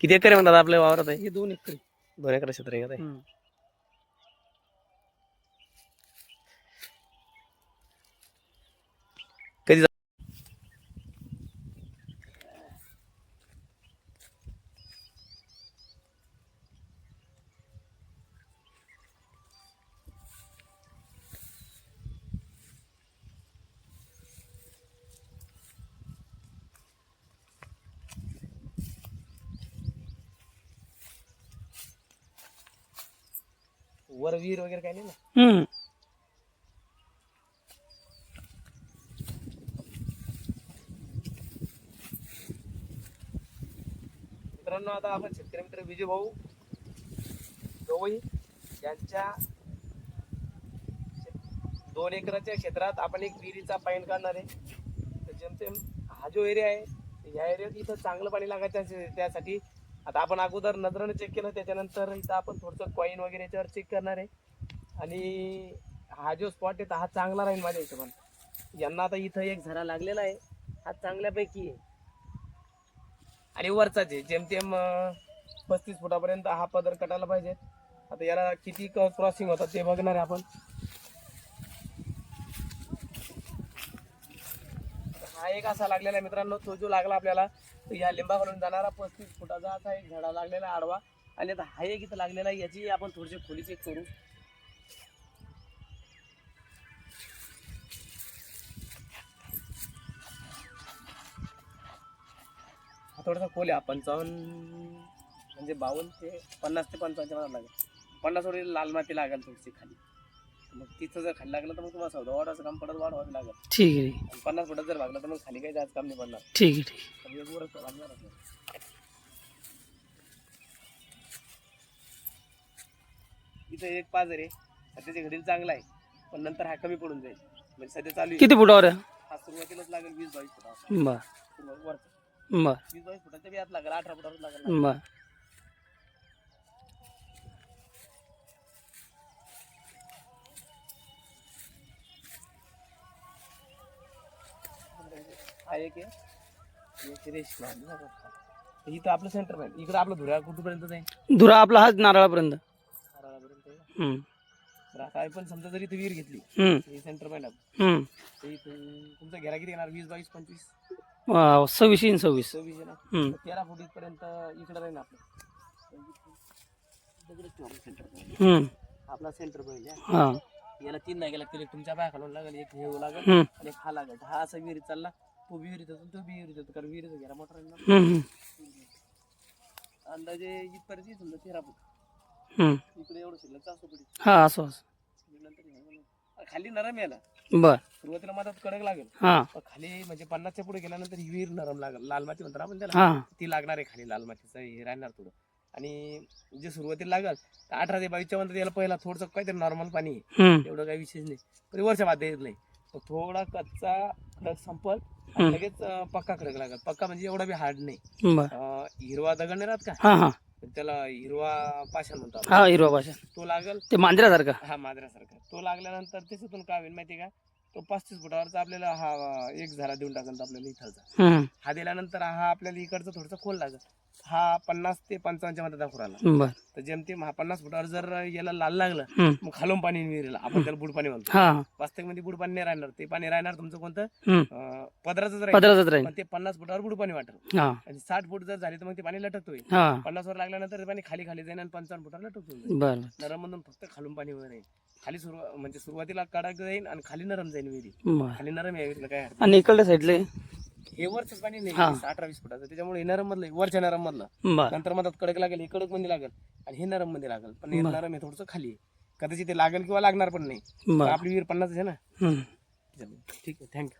किती एकर आहे म्हणतात आपल्या वावरात? आहे हे दोन एकर दोन एकर क्षेत्र आहे का ते? कधी जा- वर विहीर वगैरे काही नाही ना हम्म. मित्रांनो आता आपण शेतकरी मित्र विजय भाऊ गवई यांच्या दोन एकराच्या क्षेत्रात आपण एक विहिरीचा पाईन काढणार आहे तर जेमतेम हा जो एरिया आहे या एरियात इथं चांगलं पाणी लागायचं त्यासाठी आता आपण अगोदर नजरानं चेक केलं त्याच्यानंतर इथं आपण थोडंसं कॉईन वगैरे याच्यावर चेक करणार आहे. आणि हा जो स्पॉट आहे तर हा चांगला राहील माझ्या हिशोबाने. यांना आता इथं एक झरा लागलेला आहे. हा चांगल्यापैकी आहे. आणि वरचाच आहे. जेमतेम पस्तीस फुटापर्यंत हा पदर कटायला पाहिजे. आता याला किती क्रॉसिंग होतात ते बघणार आहे आपण. हा एक असा लागलेला आहे मित्रांनो. तो जो लागला आपल्याला या लिंबाकडून जाणारा पस्तीस फुटाचा असा एक झाडा लागलेला आडवा. आणि आता हा एक इथं लागलेला आहे याची आपण थोडीशी खोली चेक करू. हा थोडासा खोल आहे पंचावन्न म्हणजे बावन्न ते पन्नास ते पंचावन्नच्या मला लागेल. पन्नास वर लाल माती लागेल थोडीशी खाली. मग तिथं जर खाली लागलं तर मग तुम्हाला सौदा वाढायचं काम पडत वाढवावी लागेल. ठीक आहे. आणि पन्नास फुटात जर लागलं तर मग खाली काही जास्त काम नाही पडणार. ठीक आहे ठीक तर एक वरच लागणार. इथं एक पाजर आहे. सध्याच्या घडीला चांगला आहे. पण नंतर हा कमी पडून जाईल. म्हणजे सध्या चालू आहे. किती फुटावर आहे? हा सुरुवातीलाच लागेल वीस बावीस फुटा बर. सुरुवात वरचा. बर. वीस बावीस फुटाच्या बी आत लागेल अठरा फुटावर लागेल. बर. एक आहे एक रेशमा इथं आपलं सेंटर पॉईंट इकडं आपलं धुऱ्या कुठपर्यंत जाईल धुरा आपला हाच नारळापर्यंत नारळापर्यंत आहे. हम्म. तर आता आपण समजा जर इथं विहीर घेतली हम्म. हे सेंटर पॉईंट आहे हम्म. तर इथून तुमचा घेरा किती येणार वीस बावीस पंचवीस वा, सव्वीस इन सव्वीस सव्वीस आहे ना हम्म. तर तेरा फूट इथपर्यंत इकडं राहील आपलं दगडच ठेवू आपण center point. हम्म. आपला सेंटर पॉईंट आहे हा याला तीन नाही गेला एक तुमच्या पाया खालून लागेल एक हे लागेल हम्म. आणि एक हा लागेल हा असा विहिरीत चालला तो विहिरीत येतो तो विहिरीत येतो कारण विहिरीचा घेरा मोठा राहील ना? हम्म. अंदाजे इथपर्यंत येईल समजा तेरा फूट हम्म. इकडे एवढं शिल्लक चारशे फूट हा असं असं. नंतर हे. खाली नरम याला बर. सुरुवातीला मधात कडक लागेल. हा. पण खाली म्हणजे पन्नासच्या पुढे गेल्यानंतर ही विहीर नरम लागेल. लाल माती म्हणतात आपण त्याला? हा. ती लागणार आहे खाली लाल मातीचं हे राहणार थोडं. आणि जे सुरुवातीला लागल तर अठरा ते बावीसच्या नंतर याला पहिला थोडंसं काहीतरी नॉर्मल पाणी आहे. हम्म. एवढं काही विशेष नाही. पण वर्षा बाद येत नाही. थोडा कच्चा खडक संपल हम्म. लगेच अं, पक्का खडक लागल. पक्का म्हणजे एवढा बी हार्ड नाही. बर. अं, हिरवा दगड नाही राहत का? हा हा. त्याला हिरवा पाषाण म्हणतो आपण. हा हिरवा भाषा तो लागल. ते मांजऱ्यासारखा हा मादऱ्यासारखा तो लागल्यानंतर त्याच्यातून काय होईल माहिती का? तो पस्तीस फुटावरचा आपल्याला हा एक झाला देऊन टाकल आपल्याला इथलचा हम्म. हा दिल्यानंतर हा आपल्याला इकडचं थोडंसं खोल लागल. हा पन्नास ते पंचावन्नच्या मध्ये दाखवू राहिला. बर. तर जेमतेम हा पन्नास फुटावर जर याला लाल लागलं हम्म. मग खालून पाणी विहिरीला आपण त्याला बुड पाणी म्हणतो. हा. हा. वास्तविकमध्ये बुड पाणी नाही राहणार. ते पाणी राहणार तुमचं कोणतं? हम्म. अं, पदराचंच राहील. पदरातच राहील. पण ते पन्नास फुटावर बुड पाणी वाटेल हा. आणि साठ फूट जर झाले तर मग ते पाणी लटकतोय. हा. पन्नास वर लागल्यानंतर ते पाणी खाली खाली जाईल आणि पंचावन्न फुटावर लटकतो बर. नरम मधून फक्त खालून पाणी वगैरे येईल खाली सुरुवात म्हणजे सुरुवातीला कडक जाईल आणि खाली नरम जाईल विहिरी. बर. खाली नरम विहिरीला काय हरकत आणि इकडल्या साईडले. हे वरच पाणी हा. नाही अठरा वीस फुटाचं. त्याच्यामुळे हे नरम मधलं वरच्या नरम मधलं बर. नंतर मधात कडक लागेल हे कडकमध्ये लागेल आणि हे नरममध्ये लागेल. पण हे बरं. नरम आहे थोडंसं खाली आहे. कदाचित ते लागेल किंवा लागणार पण नाही. बर. आपली विहीर पन्नास आहे ना? हम्म. ठीक आहे थँक्यू